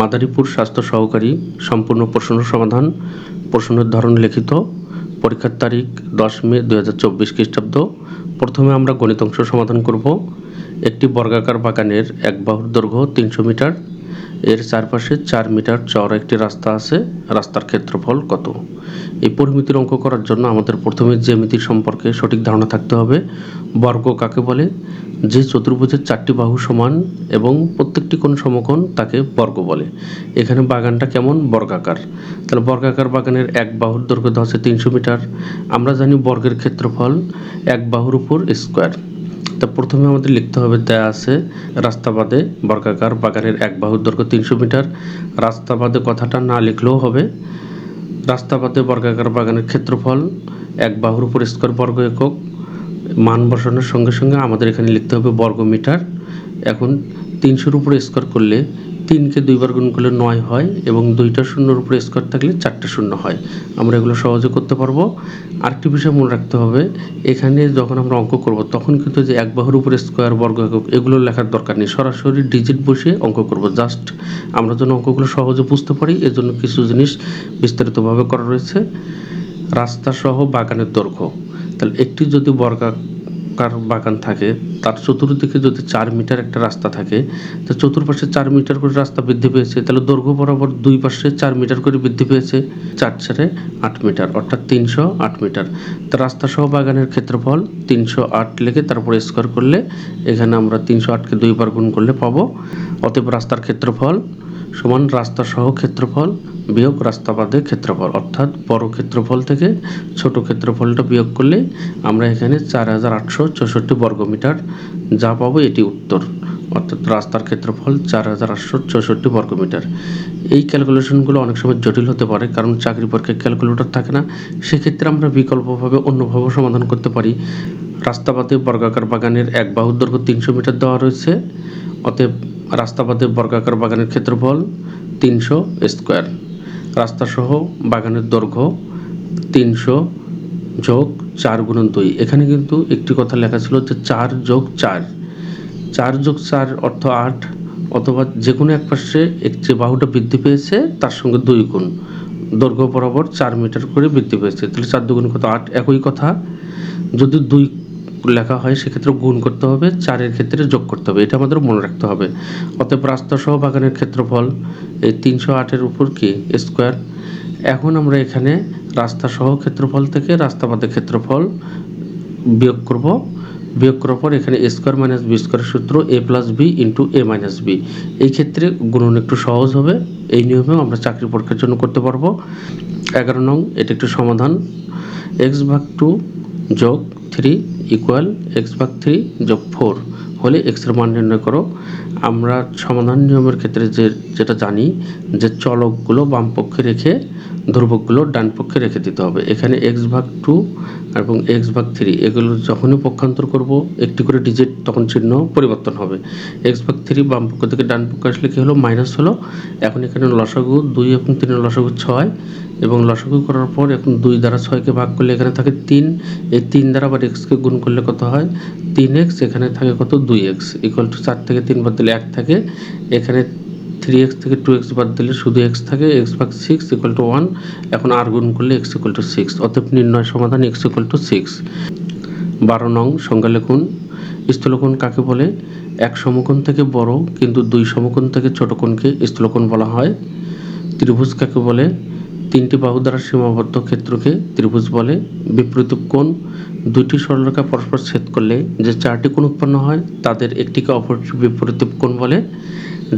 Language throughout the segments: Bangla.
মাদারীপুর স্বাস্থ্য সহকারী সম্পূর্ণ প্রশ্ন সমাধান, প্রশ্নের ধরন লিখিত, পরীক্ষার তারিখ দশ মে দু হাজার চব্বিশ খ্রিস্টাব্দ। প্রথমে আমরা গণিত অংশ সমাধান করব। একটি বর্গাকার বাগানের এক বাহুর দৈর্ঘ্য তিনশো মিটার। এর চারপাশে চার মিটার চওড়া একটি রাস্তা আছে। রাস্তার ক্ষেত্রফল কত? এই পরিমিতির অঙ্ক করার জন্য আমাদের প্রথমে জ্যামিতি সম্পর্কে সঠিক ধারণা থাকতে হবে। বর্গ কাকে বলে? যে চতুর্ভুজের চারটি বাহু সমান এবং প্রত্যেকটি কোণ সমকোণ তাকে বর্গ বলে। এখানে বাগানটা কেমন? বর্গাকার। তাহলে বর্গাকার বাগানের এক বাহুর দৈর্ঘ্য আছে তিনশো মিটার। আমরা জানি বর্গের ক্ষেত্রফল এক বাহুর উপর স্কোয়ার। তা প্রথমে আমাদের লিখতে হবে, দেয়া আছে রাস্তা বাদে বর্গাকার বাগানের এক বাহুর দৈর্ঘ্য তিনশো মিটার। রাস্তা বাদে কথাটা না লিখলেও হবে। রাস্তা বাদে বর্গাকার বাগানের ক্ষেত্রফল এক বাহুর উপর স্কোয়ার বর্গ একক। মান বসানোর সঙ্গে সঙ্গে আমাদের এখানে লিখতে হবে বর্গ মিটার এখন তিনশোর উপরে স্কোয়ার করলে তিনকে দুইবার গুণ করলে নয় হয় এবং দুইটা শূন্যর উপরে স্কোয়ার থাকলে চারটে শূন্য হয়। আমরা এগুলো সহজে করতে পারব। আরেকটি বিষয় মনে রাখতে হবে, এখানে যখন আমরা অঙ্ক করব, তখন কিন্তু যে এক বাহুর উপরে স্কোয়ার বর্গ একক, এগুলো লেখার দরকার নেই। সরাসরি ডিজিট বসে অঙ্ক করব। জাস্ট আমরা যেন অঙ্কগুলো সহজে বুঝতে পারি, এজন্য কিছু জিনিস বিস্তারিতভাবে করা রয়েছে। রাস্তা সহ বাগানের দৈর্ঘ্য। তাহলে একটি যদি বর্গাকার বাগান থাকে, তার চতুর্দিকে যদি চার মিটার একটা রাস্তা থাকে, তো চতুর্পাশে চার মিটার করে রাস্তা বৃদ্ধি পেয়েছে, তাহলে দৈর্ঘ্য বরাবর দুই পাশে চার মিটার করে বৃদ্ধি পেয়েছে, চার চারে আট মিটার, অর্থাৎ তিনশো আট মিটার। তো রাস্তা সহ বাগানের ক্ষেত্রফল তিনশো আট লেগে তারপরে স্কোয়ার করলে এখানে আমরা তিনশো আটকে দুইবার গুণ করলে পাবো। অতএব রাস্তার ক্ষেত্রফল সমান রাস্তা সহ ক্ষেত্রফল বিয়োগ রাস্তা বাদে ক্ষেত্রফল, অর্থাৎ বড় ক্ষেত্রফল থেকে ছোট ক্ষেত্রফলটা বিয়োগ করলে আমরা এখানে চার হাজার আটশো চৌষট্টি বর্গমিটার যা পাবো এটি উত্তর, অর্থাৎ রাস্তার ক্ষেত্রফল চার হাজার আটশো চৌষট্টি বর্গমিটার এই ক্যালকুলেশনগুলো অনেক সময় জটিল হতে পারে, কারণ চাকরি পরীক্ষায় ক্যালকুলেটর থাকে না। সেক্ষেত্রে আমরা বিকল্পভাবে অন্যভাবে সমাধান করতে পারি। রাস্তা বাদে বর্গাকার বাগানের এক বাহুর দৈর্ঘ্য তিনশো মিটার দেওয়া রয়েছে, অতএব রাস্তা বাদে বর্গাকার বাগানের ক্ষেত্রফল তিনশো স্কোয়ার। রাস্তা সহ বাগানের দৈর্ঘ্য তিনশো যোগ চার গুণন দুই। এখানে কিন্তু একটি কথা লেখা ছিল যে চার যোগ চার। চার যোগ চার অর্থ আট, অথবা যে কোনো এক পাশে এক যে বাহুটা বৃদ্ধি পেয়েছে, তার সঙ্গে দুই গুণ। দৈর্ঘ্য বরাবর চার মিটার করে বৃদ্ধি পেয়েছে। তাহলে চার দুগুণ কত? আট। একই কথা। যদি দুই লেখা হয়, সেক্ষেত্রে গুণ করতে হবে, চারের ক্ষেত্রে যোগ করতে হবে। এটা আমাদের মনে রাখতে হবে। অতএব রাস্তা সহ বাগানের ক্ষেত্রফল এই তিনশো আটের উপর কি? স্কোয়ার। এখন আমরা এখানে রাস্তা সহ ক্ষেত্রফল থেকে রাস্তা বাদে ক্ষেত্রফল বিয়োগ করব। বিয়োগ করার পর এখানে A square minus B square সূত্র A plus B into A minus B. এই ক্ষেত্রে গুণন একটু সহজ হবে। এই নিয়মেও আমরা চাকরি পরীক্ষার জন্য করতে পারব। এগারো নং, এটা একটু সমাধান। এক্স ভাগ টু যোগ থ্রি ইকুয়াল এক্স ভাগ থ্রি যোগ ফোর হলে এক্সের মান নির্ণয় করো। আমরা সমাধান নিয়মের ক্ষেত্রে যে যেটা জানি, যে চলকগুলো বাম পক্ষে রেখে ধ্রুবকগুলো ডান পক্ষে রেখে দিতে হবে। এখানে এক্স ভাগ টু এবং এক্স ভাগ থ্রি এগুলো যখনই পক্ষান্তর করব, একটি করে ডিজিট তখন চিহ্ন পরিবর্তন হবে। এক্স ভাগ থ্রি বাম পক্ষ থেকে ডান পক্ষে আসলে কী হলো? মাইনাস হলো। এখন এখানে লসাগু দুই এবং তিনের লসাগু ছয় এবং লসাগু করার পর এখন দুই দ্বারা ছয়কে ভাগ করলে এখানে থাকে তিন। এই তিন দ্বারা আবার এক্সকে গুণ করলে কত হয়? তিন এক্স এখানে থাকে কত? দুই এক্স ইকুয়াল টু চার থেকে তিন বাদ দিলে এক থাকে। এখানে থ্রি এক্স থেকে টু এক্স বাদ দিলে শুধু এক্স থাকে এক্স ভাগ সিক্স ইকুয়াল টু ওয়ান এখন আর গুণ করলে এক্স ইকুয়াল টু সিক্স অতএব নির্ণয় সমাধান এক্স ইকুয়াল টু সিক্স বারো নং সংজ্ঞা লিখুন স্থূলকোণ কাকে বলে? এক সমকোণ থেকে বড়, কিন্তু দুই সমকোণ থেকে ছোট কোণকে স্থূলকোণ বলা হয়। ত্রিভুজ কাকে বলে? তিনটি বাহু দ্বারা সীমাবদ্ধ ক্ষেত্রকে ত্রিভুজ বলে। বিপরীত কোণ, দুইটি সরলরেখা পরস্পর ছেদ করলে যে চারটি কোণ উৎপন্ন হয়, তাদের একটিকে অপরটির বিপরীত কোণ বলে।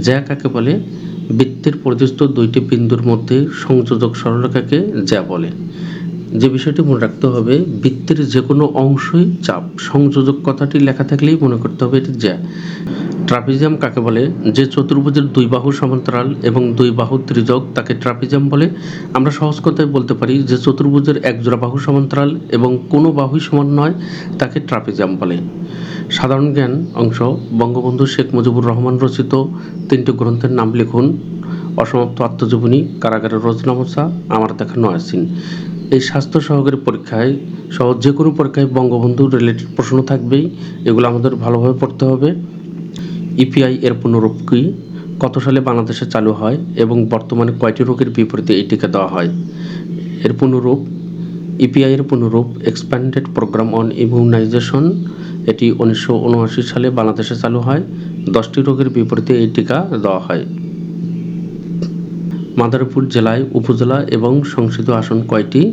জ্যা কাকে বলে, বৃত্তের পর্যস্ত দুইটি বিন্দুর মধ্যে সংযোজক সরলরেখাকে জ্যা বলে। যে বিষয়টি মনে রাখতে হবে, বৃত্তের যে কোনো অংশই চাপ সংযোজক কথাটি লেখা থাকলেই মনে করতে হবে এটি জ্যা ট্রাপিজিয়াম কাকে বলে? যে চতুর্ভুজের দুই বাহু সমান্তরাল এবং দুই বাহু ত্রিজক তাকে ট্রাপিজিয়াম বলে। আমরা সহজ কথায় বলতে পারি যে চতুর্ভুজের এক জোড়া বাহু সমান্তরাল এবং কোনো বাহুই সমান নয়, তাকে ট্রাপিজিয়াম বলে। সাধারণ জ্ঞান, অংশ, বঙ্গবন্ধু শেখ মুজিবুর রহমান রচিত তিনটি গ্রন্থের নাম লিখুন। অসমাপ্ত আত্মজীবনী, কারাগারের রচনামশা, আমার দেখা নয়াসিন এই স্বাস্থ্য সহকারী পরীক্ষায়, সহ যে কোনো পরীক্ষায় বঙ্গবন্ধু রিলেটেড প্রশ্ন থাকবেই। এগুলো আমাদের ভালোভাবে পড়তে হবে। ইপিআই এর পুনরূপ কী? কত সালে বাংলাদেশে চালু হয় এবং বর্তমানে কয়টি রোগের বিপরীতে এই টিকা দেওয়া হয়? এর পুনরূপ, ইপিআই এর পুনরূপ এক্সপ্যান্ডেড প্রোগ্রাম অন ইমিউনাইজেশন এটি উনিশশো উনআশি সালে বাংলাদেশে চালু হয়। দশটি রোগের বিপরীতে এই টিকা দেওয়া হয়। মাদারীপুর জেলায় উপজেলা এবং সংসদীয় আসন কয়টি?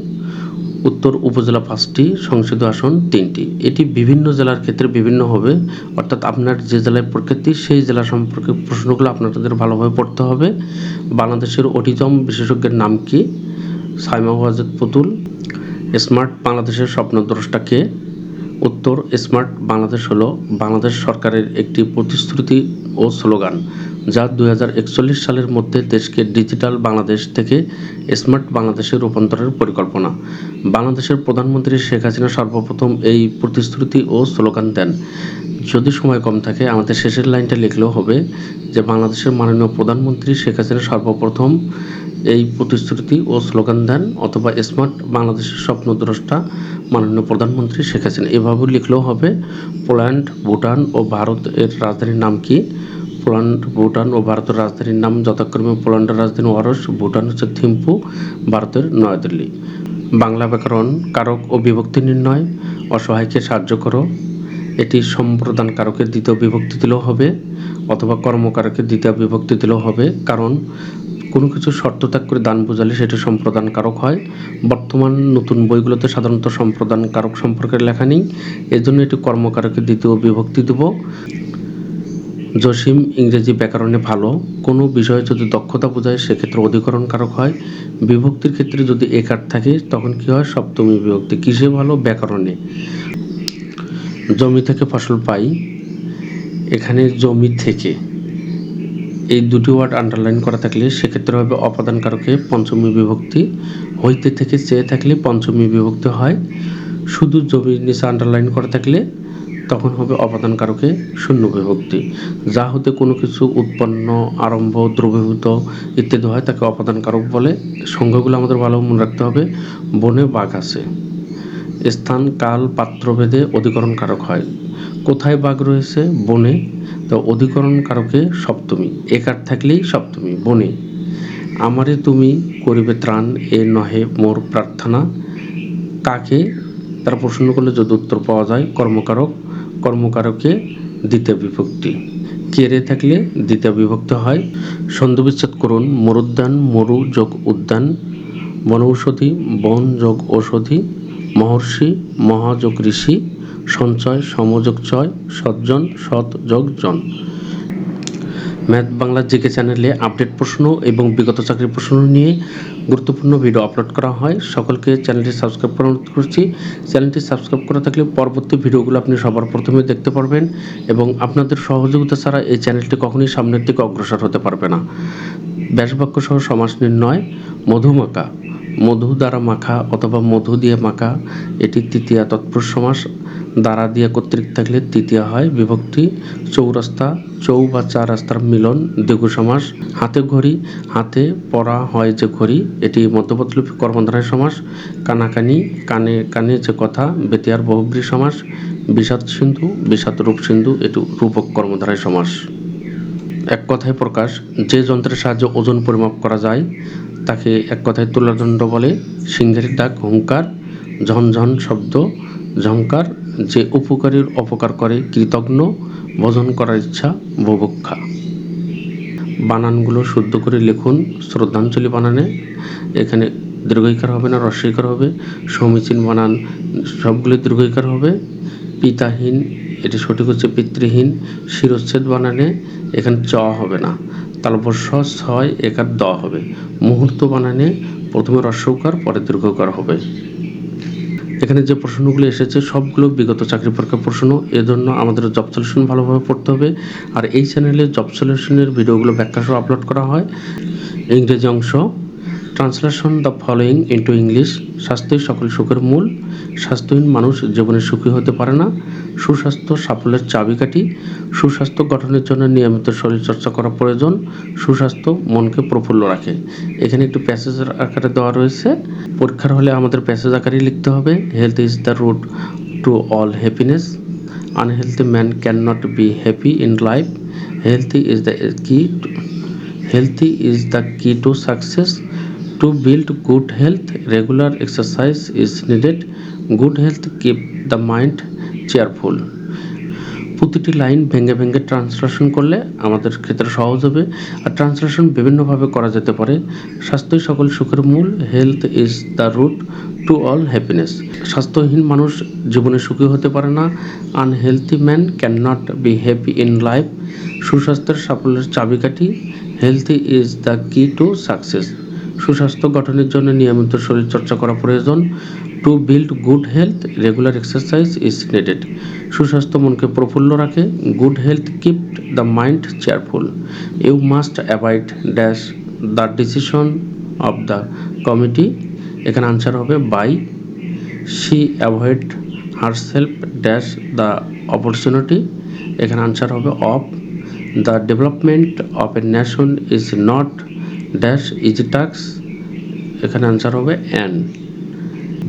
উত্তর উপজেলা পাঁচটি সংসদীয় আসন তিনটি। এটি বিভিন্ন জেলার ক্ষেত্রে বিভিন্ন হবে। অর্থাৎ আপনার যে জেলায় প্রকৃতি সেই জেলা সম্পর্কে প্রশ্নগুলো আপনাদের ভালোভাবে পড়তে হবে। বাংলাদেশের অটিজম বিশেষজ্ঞের নাম কি? সাইমা ওয়াজেদ পুতুল। স্মার্ট বাংলাদেশের স্বপ্নদ্রষ্টা কে? উত্তর, স্মার্ট বাংলাদেশ হলো বাংলাদেশ সরকারের একটি প্রতিশ্রুতি ও স্লোগান। যা দু হাজার একচল্লিশ সালের মধ্যে দেশকে ডিজিটাল বাংলাদেশ থেকে স্মার্ট বাংলাদেশে রূপান্তরের পরিকল্পনা। বাংলাদেশের প্রধানমন্ত্রী শেখ হাসিনা সর্বপ্রথম এই প্রতিশ্রুতি ও স্লোগান দেন। যদি সময় কম থাকে, আমাদের শেষের লাইনটা লিখলেও হবে যে, বাংলাদেশের মাননীয় প্রধানমন্ত্রী শেখ হাসিনা সর্বপ্রথম এই প্রতিশ্রুতি ও স্লোগান দেন অথবা স্মার্ট বাংলাদেশের স্বপ্নদ্রষ্টা মাননীয় প্রধানমন্ত্রী শেখ হাসিনা। এভাবে লিখলেও হবে, পোল্যান্ড, ভুটান ও ভারত এর রাজধানীর নাম কি? পোল্যান্ড, ভুটান ও ভারতের রাজধানীর নাম যথাক্রমে পোল্যান্ডের রাজধানী ওয়ারস, ভুটান হচ্ছে থিম্পু, ভারতের নয়াদিল্লি। বাংলা ব্যাকরণ, কারক ও বিভক্তি নির্ণয়, অসহায়কে সাহায্য করো। এটি সম্প্রদান কারকের দ্বিতীয় বিভক্তি দিলেও হবে, অথবা কর্মকারকের দ্বিতীয় বিভক্তি দিলেও হবে, কারণ কোনো কিছু শর্ত ত্যাগ করে দান বোঝালে সেটি সম্প্রদান কারক হয়। বর্তমান নতুন বইগুলোতে সাধারণত সম্প্রদান কারক সম্পর্কে লেখা নেই, এজন্য এটি কর্মকারকের দ্বিতীয় বিভক্তি দেব। জসিম ইংরেজি ব্যাকরণে ভালো। কোনো বিষয়ে যদি দক্ষতা বোঝায়, সেক্ষেত্রে অধিকরণ কারক হয়। বিভক্তির ক্ষেত্রে যদি একার থাকে, তখন কি হয়? সপ্তমী বিভক্তি। কিসে ভালো? ব্যাকরণে। জমি থেকে ফসল পাই। এখানে জমি থেকে। এই দুটি ওয়ার্ড আন্ডারলাইন করা থাকলে সেক্ষেত্রে হবে অপাদান কারকে পঞ্চমী বিভক্তি। হইতে থেকে চেয়ে থাকলে পঞ্চমী বিভক্তি হয়। শুধু জমির নিচে আন্ডারলাইন করা থাকলে তখন হবে অপাদান কারকে শূন্য বিভক্তি যা হতে কোনো কিছু উৎপন্ন, আরম্ভ, দ্রবীভূত ইত্যাদি হয় তাকে অপাদান কারক বলে। সংখ্যাগুলো আমাদের ভালো মনে রাখতে হবে। বনে বাঘ আছে। স্থান, কাল, পাত্রভেদে অধিকরণ কারক হয়। কোথায় বাঘ রয়েছে? বনে। তো অধিকরণ কারকে সপ্তমী। একার থাকলেই সপ্তমী, বনে। আমারে তুমি করিবে ত্রাণ, এ নহে মোর প্রার্থনা। কাকে? তারা প্রশ্ন করলে, যদি উত্তর পাওয়া যায়, কর্মকারক। কর্মকারকে দ্বিতীয় বিভক্তি। কেরে থাকলে দ্বিতীয় বিভক্ত হয়। সন্ধবিচ্ছেদ করুন, মরুদ্যান, মরু যোগ উদ্যান, বনৌষধি, বন যোগ ঔষধি, মহর্ষি মহাযোগ ঋষি, সঞ্চয়, সমযোগ চয়, সজ্জন, সৎ যোগ জন। ম্যাথ বাংলা জিকে চ্যানেলে আপডেট প্রশ্ন এবং বিগত চাকরির প্রশ্ন নিয়ে গুরুত্বপূর্ণ ভিডিও আপলোড করা হয়। সকলকে চ্যানেলটি সাবস্ক্রাইব করার অনুরোধ করছি। চ্যানেলটি সাবস্ক্রাইব করা থাকলে পরবর্তী ভিডিওগুলো আপনি সবার প্রথমে দেখতে পারবেন এবং আপনাদের সহযোগিতা ছাড়া এই চ্যানেলটি কখনোই সামনের দিকে অগ্রসর হতে পারবে না। ব্যাসবাক্য সহ সমাস নির্ণয় মধুমাকা মধু দ্বারা মাখা অথবা মধু দিয়ে মাখা, এটি তৃতীয়া তৎপুরুষ সমাস। দ্বারা দিয়ে কর্তৃক থাকলে তৃতীয় হয় বিভক্তি, চৌরাস্তা, চৌ বা চার রাস্তার মিলন দীর্ঘ সমাস, হাতে ঘড়ি, হাতে পড়া হয় যে ঘড়ি, এটি মধ্যপদলিপি কর্মধারায় সমাস, কানাকানি, কানে কানে যে কথা, বেতিয়ার বহুব্রী সমাস, বিষাদ সিন্ধু, বিষাদ রূপ সিন্ধু, এটি রূপক কর্মধারায় সমাস। এক কথায় প্রকাশ, যে যন্ত্রের সাহায্যে ওজন পরিমাপ করা যায়, তাকে এক কথায় তুলাদণ্ড বলে, সিংহের ডাক হুঙ্কার ঝনঝন শব্দ ঝঙ্কার যে উপকারীর অপকার করে কৃতজ্ঞ ভোজন করার ইচ্ছা বুভুক্ষা। বানানগুলো শুদ্ধ করে লিখুন, শ্রদ্ধাঞ্জলি বানানে। এখানে দীর্ঘইকার হবে না রস্বইকার হবে। সমীচীন বানান সবগুলো দীর্ঘইকার হবে। পিতাহীন, এটি সঠিক হচ্ছে পিতৃহীন। শিরচ্ছেদ বানানে, এখানে চ হবে না। তালবস্য ছয়, একার দ হবে। মুহূর্ত বানানে, প্রথমে রস্যকার পরে দীর্ঘকার হবে। এখানে যে প্রশ্নগুলো এসেছে, সবগুলো বিগত চাকরি পরীক্ষার প্রশ্ন। এজন্য আমাদের জব সলিউশন ভালোভাবে পড়তে হবে। আর এই চ্যানেলে জব সলিউশনের ভিডিওগুলো ব্যাখ্যা সহ আপলোড করা হয়। ইংরেজি অংশ। Translation the following into English স্বাস্থ্যই সকল সুখের মূল। স্বাস্থ্যহীন মানুষ জীবনে সুখী হতে পারে না। সুস্বাস্থ্য সাফল্যের চাবিকাঠি। সুস্বাস্থ্য গঠনের জন্য নিয়মিত শরীরচর্চা করা প্রয়োজন। সুস্বাস্থ্য মনকে প্রফুল্ল রাখে। এখানে একটু প্যাসেজের আকারে দেওয়া রয়েছে। পরীক্ষার হলে আমাদের প্যাসেজ আকারেই লিখতে হবে health is the root to all happiness unhealthy man can not be happy in life healthy is the key healthy is the key to success. To build good health, regular exercise is needed. Good health keep the mind cheerful. প্রতিটি লাইন ভেঙে ভেঙে ট্রান্সলেশন করলে আমাদের ক্ষেত্রে সহজ হবে। আর ট্রান্সলেশন বিভিন্নভাবে করা যেতে পারে। স্বাস্থ্যই সকল সুখের মূল। Health is the root to all happiness স্বাস্থ্যহীন মানুষ জীবনে সুখী হতে পারে না। Unhealthy man can not be happy in life সুস্বাস্থ্যের সাফল্যের চাবিকাঠি। Healthy is the key to success সুস্বাস্থ্য গঠনের জন্য নিয়মিত শরীরচর্চা করা প্রয়োজন। To build good health, regular exercise is needed. সুস্বাস্থ্য মনকে প্রফুল্ল রাখে। Good health keep the mind cheerful. You must avoid dash the decision of the committee. এখানে আনসার হবে by. She avoid her self dash the opportunity. এখানে আনসার হবে of. The development of a nation is not dash easy tax এখানে আনসার হবে an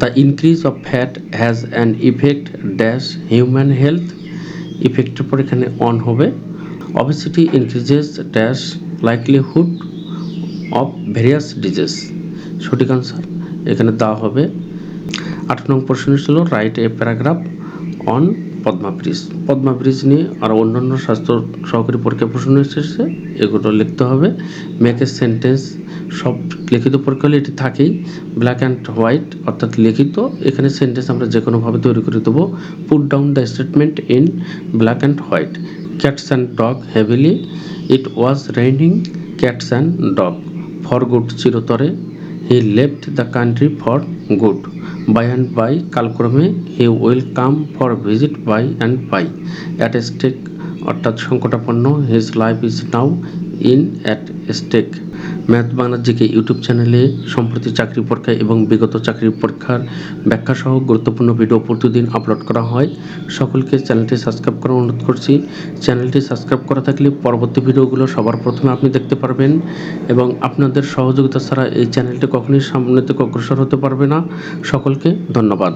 the increase of fat has an effect dash human health ইফেক্টের পর এখানে অন হবে. Obesity increases dash likelihood of various disease সঠিক আনসার এখানে দেওয়া হবে। আট নং প্রশ্ন ছিল write a paragraph on Padma bridge Padma bridge নিয়ে আর অন্যান্য স্বাস্থ্য সহকারী পরীক্ষা প্রশ্ন এসেছে, এগুলো লিখতে হবে। মেক এ সেন্টেন্স সব লিখিত পরীক্ষা হলে এটি থাকেই। ব্ল্যাক অ্যান্ড হোয়াইট অর্থাৎ লিখিত, এখানে সেন্টেন্স আমরা যে কোনোভাবে তৈরি করে দেবো। Put down the statement in black and white cats and dog heavily it was raining cats and dog for good চিরতরে he left the country for good by and by কালক্রমে he will come for visit by and by at stake অর্থাৎ সংকটাপন্ন his life is now in at stake. Math Bangla GK YouTube চ্যানেলে সম্প্রতি চাকরি পরীক্ষা এবং বিগত চাকরি পরীক্ষার ব্যাখ্যা সহ গুরুত্বপূর্ণ ভিডিও প্রতিদিন আপলোড করা হয়। সকলকে চ্যানেলটি সাবস্ক্রাইব করার অনুরোধ করছি। চ্যানেলটি সাবস্ক্রাইব করা থাকলে পরবর্তী ভিডিওগুলো সবার প্রথমে আপনি দেখতে পারবেন এবং আপনাদের সহযোগিতা ছাড়া এই চ্যানেলটি কখনোই সামনে থেকে অগ্রসর হতে পারবে না। সকলকে ধন্যবাদ।